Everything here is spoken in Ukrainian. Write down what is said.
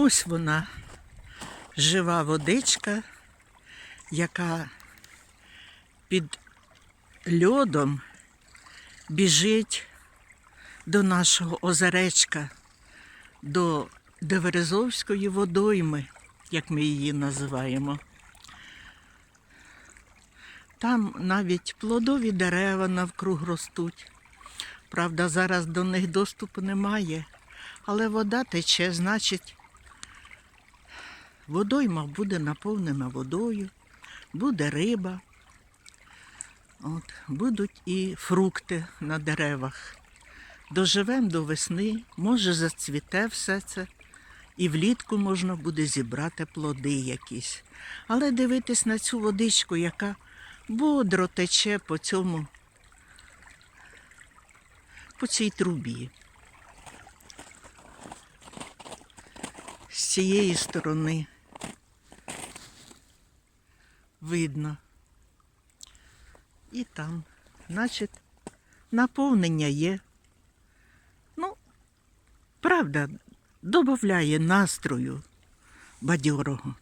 Ось вона, жива водичка, яка під льодом біжить до нашого озеречка, до Деверезовської водойми, як ми її називаємо. Там навіть плодові дерева навкруг ростуть. Правда, зараз до них доступу немає, але вода тече, значить, водойма буде наповнена водою, буде риба, от, будуть і фрукти на деревах. Доживемо до весни, може зацвіте все це, і влітку можна буде зібрати плоди якісь. Але дивитись на цю водичку, яка бодро тече по цьому, по цій трубі. З цієї сторони видно. І там, значить, наповнення є. Ну, правда, додає настрою бадьорого.